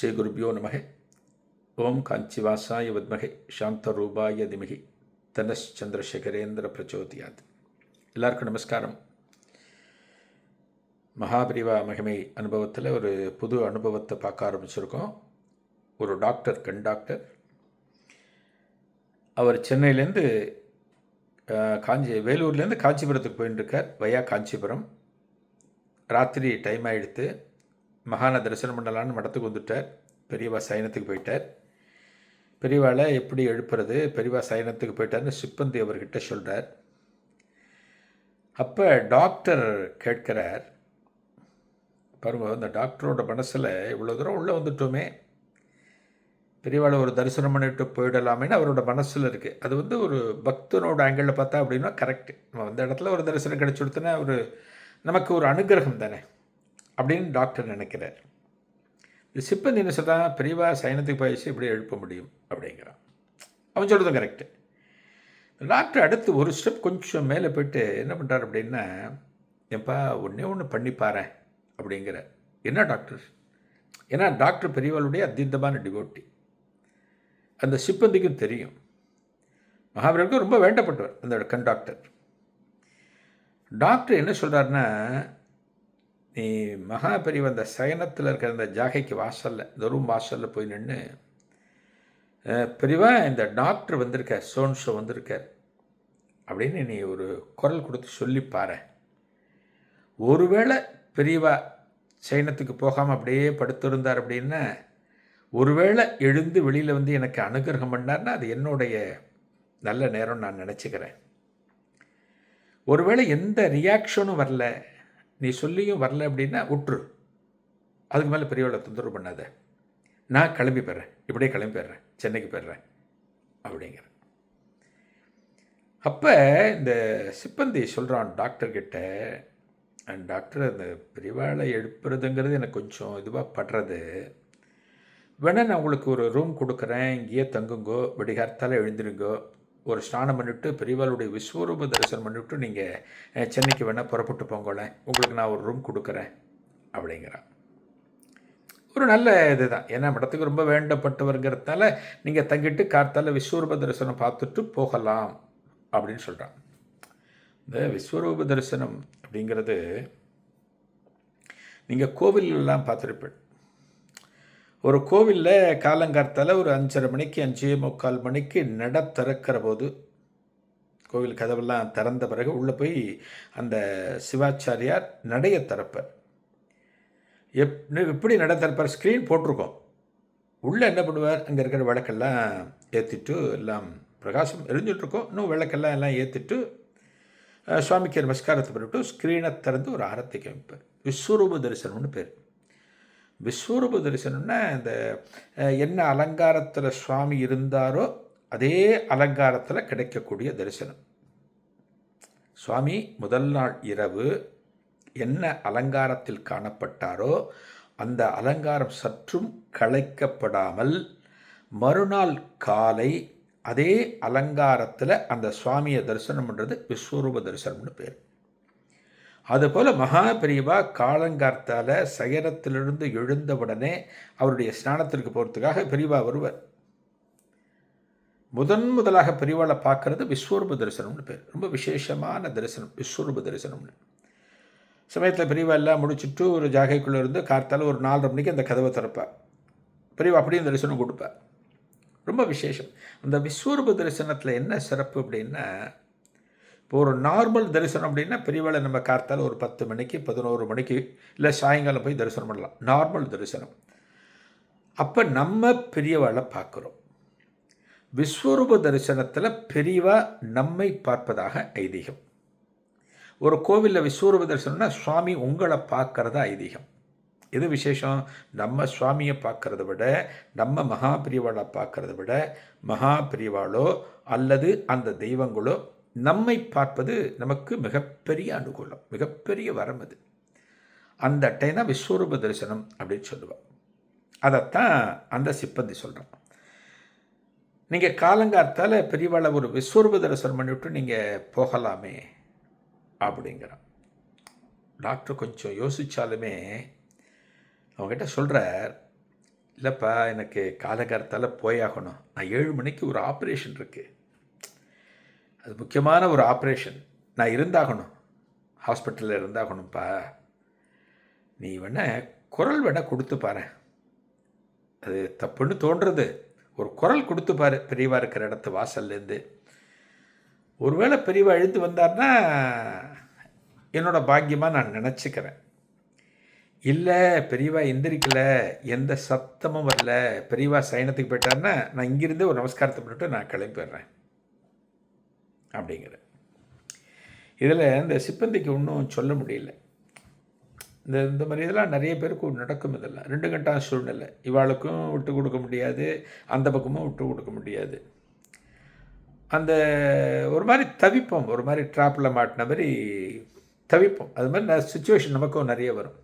ஸ்ரீ குருபியோ நமக ஓம் காஞ்சிவாசாய வித்மகே சாந்தரூபாய திமிகி தனஸ் சந்திரசேகரேந்திர பிரச்சோதியாத். எல்லாருக்கும் நமஸ்காரம். மகாபிரிவா மகிமை அனுபவத்தில் ஒரு புது அனுபவத்தை பார்க்க ஆரம்பிச்சிருக்கோம். ஒரு டாக்டர் கண் டாக்டர். அவர் சென்னையிலேருந்து காஞ்சி வேலூர்லேருந்து காஞ்சிபுரத்துக்கு போயின்னு இருக்கார் வயா காஞ்சிபுரம். ராத்திரி டைம் ஆகிடுத்து மகான தரிசனம் பண்ணலான்னு மடத்துக்கு வந்துட்டார். பெரியவா சயனத்துக்கு போயிட்டார். பெரியவாளை எப்படி எழுப்புறது? பெரியவா சயனத்துக்கு போயிட்டார்னு சிப்பந்தி அவர்கிட்ட சொல்கிறார் அப்போ டாக்டர் கேட்கிறார். பாருங்க அந்த டாக்டரோட மனசில் இவ்வளோ தூரம் உள்ளே வந்துட்டோமே. பெரியவாளை ஒரு தரிசனம் பண்ணிட்டு போயிடலாமேன்னு அவரோட மனசில் இருக்குது அது வந்து ஒரு பக்தனோட ஆங்கிளில் பார்த்தா அப்படின்னா கரெக்ட் நம்ம வந்த இடத்துல ஒரு தரிசனம் கிடச்சி கொடுத்தனா ஒரு நமக்கு ஒரு அனுகிரகம் தானே. அப்படின்னு டாக்டர் நினைக்கிறார். இந்த சிப்பந்தி என்ன சொல்கிறான் பெரியவா சைனத்துக்கு போயிடுச்சு இப்படி எழுப்ப முடியும் அப்படிங்கிறான். அவன் சொல்கிறதும் கரெக்டு டாக்டர் அடுத்து ஒரு ஸ்டெப் கொஞ்சம் மேலே போயிட்டு என்ன பண்ணுறாரு அப்படின்னா ஏப்பா ஒன்றே ஒன்று பண்ணி அப்படிங்கிற என்ன டாக்டர்? ஏன்னா டாக்டர் பெரியவாளுடைய அத்தியந்தமான டிவோட்டி அந்த சிப்பந்திக்கும் தெரியும். மகாபீரனுக்கும் ரொம்ப வேண்டப்பட்டவர் அந்த கண் டாக்டர். டாக்டர் என்ன சொல்கிறாருன்னா நீ மகாபெரிய அந்த சயனத்தில் இருக்கிற அந்த ஜாகைக்கு வாசலில் இந்த ரூம் வாசலில் போய் நின்று பெரியவா இந்த டாக்டர் வந்திருக்கார் சோன்ஷோ வந்திருக்கார். அப்படின்னு நீ ஒரு குரல் கொடுத்து சொல்லி பாரு. ஒருவேளை பெரியவா சைனத்துக்கு போகாமல் அப்படியே படுத்திருந்தார் அப்படின்னா ஒருவேளை எழுந்து வெளியில் வந்து எனக்கு அனுகிரகம் பண்ணார்னா அது என்னுடைய நல்ல நேரம் நான் நினச்சிக்கிறேன். ஒருவேளை எந்த ரியாக்ஷனும் வரல நீ சொல்லியும் வரல அப்படின்னா விட்டுரு அதுக்கு மேலே பெரியவளை தொந்தரவு பண்ணாத. நான் கிளம்பி போயிடுறேன். இப்படியே கிளம்பி போயிடுறேன். சென்னைக்கு போயிடுறேன். அப்படிங்கிற. அப்போ இந்த சிப்பந்தி சொல்கிறான் டாக்டர்கிட்ட டாக்டர் அந்த பிரிவாளை எழுப்புறதுங்கிறது எனக்கு கொஞ்சம் இதுவாக படுறது. வேணா நான் உங்களுக்கு ஒரு ரூம் கொடுக்குறேன். இங்கேயே தங்குங்கோ. விடிகார்த்தால எழுந்துருங்கோ. ஒரு ஸ்நானம் பண்ணிவிட்டு பெரியவாளுடைய விஸ்வரூப தரிசனம் பண்ணிவிட்டு நீங்கள் சென்னைக்கு வேணால் புறப்பட்டு போங்களேன் உங்களுக்கு நான் ஒரு ரூம் கொடுக்குறேன் அப்படிங்கிறான். ஒரு நல்ல இதுதான். ஏன்னா மடத்துக்கு ரொம்ப வேண்டப்பட்டவர்கிறதால நீங்கள் தங்கிட்டு கார்த்தால விஸ்வரூப தரிசனம் பார்த்துட்டு போகலாம் அப்படின்னு சொல்கிறான் இந்த விஸ்வரூப தரிசனம் அப்படிங்கிறது நீங்கள் கோவிலெல்லாம் பார்த்துருப்பேன் ஒரு கோவிலில் காலங்கார்த்தால் ஒரு அஞ்சரை மணிக்கு அஞ்சே முக்கால் மணிக்கு நட திறக்கிற போது கோவில் கதவெல்லாம் திறந்த பிறகு உள்ளே போய் அந்த சிவாச்சாரியார் நடைய திறப்பார். எப் எப்படி நட திறப்பார்? ஸ்க்ரீன் போட்டிருக்கோம். உள்ளே என்ன பண்ணுவார்? அங்கே இருக்கிற விளக்கெல்லாம் ஏற்றிட்டு எல்லாம் பிரகாசம் எரிஞ்சிட்ருக்கோம். இன்னும் விளக்கெல்லாம் எல்லாம் ஏற்றிட்டு சுவாமிக்கு நமஸ்காரத்தை பண்ணிவிட்டு ஸ்க்ரீனை திறந்து ஒரு ஆரத்தி காமிப்பார். விஸ்வரூப தரிசனம்னு பேர். விஸ்வரூப தரிசனம்னா இந்த என்ன அலங்காரத்தில் சுவாமி இருந்தாரோ அதே அலங்காரத்தில் கிடைக்கக்கூடிய தரிசனம். சுவாமி முதல் நாள் இரவு என்ன அலங்காரத்தில் காணப்பட்டாரோ அந்த அலங்காரம் சற்றும் களைக்கப்படாமல் மறுநாள் காலை அதே அலங்காரத்தில் அந்த சுவாமியை தரிசனம் பண்ணுறது விஸ்வரூப தரிசனம்னு பேர். அதுபோல் மகா பெரியவா காலங்கார்த்தால சயனத்திலிருந்து எழுந்தவுடனே அவருடைய ஸ்நானத்திற்கு போகிறதுக்காக பெரியவா வருவர். முதன் முதலாக பெரியவாளை பார்க்கறது விஸ்வரூப தரிசனம்னு பேர். ரொம்ப விசேஷமான தரிசனம் விஸ்வரூப தரிசனம்னு. சமயத்தில் பெரியவா எல்லாம் முடிச்சுட்டு ஒரு ஜாகைக்குள்ளே இருந்து கார்த்தால் ஒரு நாலரை மணிக்கு அந்த கதவை திறப்பாள் பெரியவா அப்படியும் தரிசனம் கொடுப்பார் ரொம்ப விசேஷம். அந்த விஸ்வரூப தரிசனத்தில் என்ன சிறப்பு அப்படின்னா இப்போ ஒரு நார்மல் தரிசனம் அப்படின்னா பெரியவேளை நம்ம கார்த்தால் ஒரு பத்து மணிக்கு பதினோரு மணிக்கு இல்லை சாயங்காலம் போய் தரிசனம் பண்ணலாம். நார்மல் தரிசனம். அப்போ நம்ம பெரியவாளை பார்க்குறோம். விஸ்வரூப தரிசனத்தில் பெரியவா நம்மை பார்ப்பதாக ஐதீகம். ஒரு கோவிலில் விஸ்வரூப தரிசனம்னா சுவாமி உங்களை பார்க்கறதா ஐதீகம். எது விசேஷம்? நம்ம சுவாமியை பார்க்கறத விட நம்ம மகா பிரிவாளை பார்க்கறத விட மகா பிரிவாளோ அல்லது அந்த தெய்வங்களோ நம்மை பார்ப்பது நமக்கு மிகப்பெரிய அனுகூலம் மிகப்பெரிய வரம் அது. அந்த அட்டைனா விஸ்வரூப தரிசனம் அப்படின்னு சொல்லுவாள் அதைத்தான் அந்த சிப்பந்தி சொல்கிறான் நீங்கள் காலங்கார்த்தால் பெரியவாளை ஒரு விஸ்வரூப தரிசனம் பண்ணிவிட்டு நீங்கள் போகலாமே அப்படிங்கிறான். டாக்டர் கொஞ்சம் யோசித்தாலுமே அவங்ககிட்ட சொல்கிறார் இல்லைப்பா எனக்கு காலகாலத்தால் போயாகணும். நான் ஏழு மணிக்கு ஒரு ஆப்ரேஷன் இருக்குது அது முக்கியமான ஒரு ஆப்ரேஷன் நான் இருந்தாகணும். ஹாஸ்பிட்டலில் இருந்தாகணும்ப்பா நீ வேணா குரல் வேணால் கொடுத்து பாரு. அது தப்புன்னு தோன்றுறது. ஒரு குரல் கொடுத்து பாரு. பெரியவா இருக்கிற இடத்து வாசல்லேருந்து ஒருவேளை பெரியவா எழுந்து வந்தார்னா என்னோடய பாக்கியமாக நான் நினச்சிக்கிறேன். இல்லை பெரியவா எந்திரிக்கலை. எந்த சத்தமும் வரல. பெரியவா சயனத்துக்கு போயிட்டாருன்னா நான் இங்கிருந்தே ஒரு நமஸ்காரத்தை பண்ணிட்டு நான் கிளம்பிடுறேன் அப்படிங்கிற. இதில் இந்த சிப்பந்திக்கு ஒன்றும் சொல்ல முடியல. இந்த இந்த மாதிரி இதெல்லாம் நிறைய பேருக்கு நடக்கும் இதெல்லாம். ரெண்டு கண்டா சூழ்நிலை. இவாளுக்கும் விட்டு கொடுக்க முடியாது அந்த பக்கமும் விட்டு கொடுக்க முடியாது. அந்த ஒரு மாதிரி தவிப்போம். ஒரு மாதிரி ட்ராப்பில் மாட்டின மாதிரி தவிப்போம். அது மாதிரி சுச்சுவேஷன் நமக்கும் நிறைய வரும்.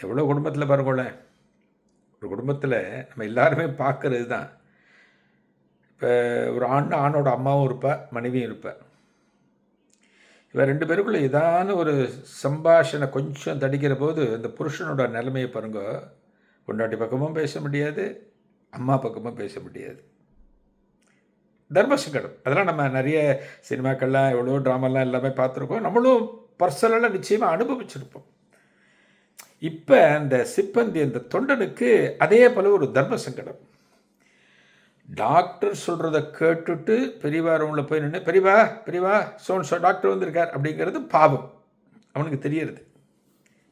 எவ்வளோ குடும்பத்தில் பாருங்களேன். ஒரு குடும்பத்தில் நம்ம எல்லாருமே பார்க்கறது தான். இப்போ ஒரு ஆண் ஆணோட அம்மாவும் இருப்பேன் மனைவியும் இருப்பேன் இவன் ரெண்டு பேருக்குள்ளே ஏதான ஒரு சம்பாஷணை கொஞ்சம் தடிக்கிற போது இந்த புருஷனோட நிலைமையை பாருங்க. பொண்டாட்டி பக்கமும் பேச முடியாது அம்மா பக்கமும் பேச முடியாது. தர்மசங்கடம் அதெல்லாம் நம்ம நிறைய சினிமாக்கள்லாம் எவ்வளோ ட்ராமாலாம் எல்லாமே பார்த்துருக்கோம். நம்மளும் பர்சனலாக நிச்சயமாக அனுபவிச்சிருப்போம். இப்போ அந்த சிப்பந்தி அந்த தொண்டனுக்கு அதே போல ஒரு தர்ம சங்கடம். டாக்டர் சொல்கிறத கேட்டுட்டு பெரியவா ரூமில் போய் நின்று பெரியவா பெரியவா சோன் சோ டாக்டர் வந்திருக்கார் அப்படிங்கிறது பாவம். அவனுக்கு தெரியறது.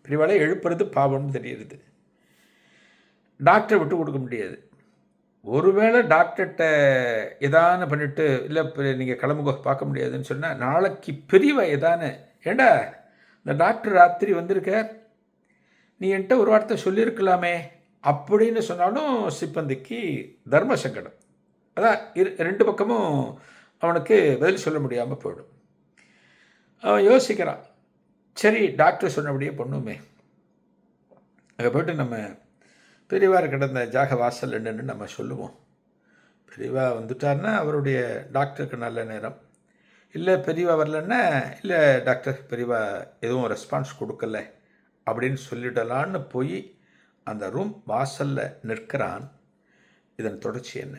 பெரியவாளை எழுப்புறது பாவம்னு தெரியறது. டாக்டரை விட்டு கொடுக்க முடியாது. ஒருவேளை டாக்டர்கிட்ட எதான பண்ணிவிட்டு இல்லை நீங்கள் கிளம்புக பார்க்க முடியாதுன்னு சொன்னால் நாளைக்கு பெரியவா எதான ஏண்டா இந்த டாக்டர் ராத்திரி வந்திருக்கார்? நீ என்கிட்ட ஒரு வார்த்தை சொல்லியிருக்கலாமே அப்படின்னு சொன்னாலும் சிப்பந்திக்கு தர்ம சங்கடம். அதான் இரு ரெண்டு பக்கமும் அவனுக்கு பதில் சொல்ல முடியாமல் போயிடும். அவன் யோசிக்கிறான். சரி டாக்டர் சொன்னபடியே பொண்ணுமே. அங்கே போய்ட்டு நம்ம பெரியவா கிடந்த ஜாக வாசல் என்னன்னு நம்ம சொல்லுவோம். பெரியவா வந்துட்டார்னா அவருடைய டாக்டருக்கு நல்ல நேரம். இல்லை பெரியவா வரலன்னா இல்லை டாக்டர் பெரியவா எதுவும் ரெஸ்பான்ஸ் கொடுக்கல அப்படின்னு சொல்லிடலான்னு போய் அந்த ரூம் வாசலில் நிற்கிறான். இதன் தொடர்ச்சி என்ன?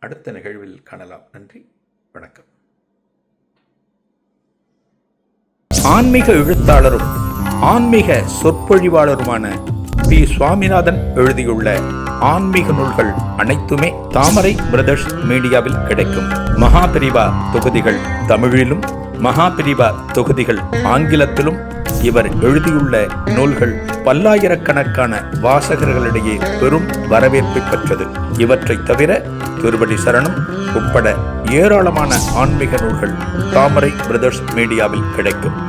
அடுத்த நிகழ்வில் காணலாம். நன்றி. வணக்கம். ஆன்மீக எழுத்தாளரும் ஆன்மீக சொற்பொழிவாளருமான பி. சுவாமிநாதன் எழுதியுள்ள ஆன்மீக நூல்கள் அனைத்துமே தாமரை பிரதர்ஸ் மீடியாவில் கிடைக்கும். மகாபிரிவா தொகுதிகள் தமிழிலும் மகாபிரிவா தொகுதிகள் ஆங்கிலத்திலும் இவர் எழுதியுள்ள நூல்கள் பல்லாயிரக்கணக்கான வாசகர்களிடையே பெரும் வரவேற்பை பெற்றது. இவற்றைத் தவிர திருவடி சரணம் உட்பட ஏராளமான ஆன்மீக நூல்கள் தாமரை பிரதர்ஸ் மீடியாவில் கிடைக்கும்.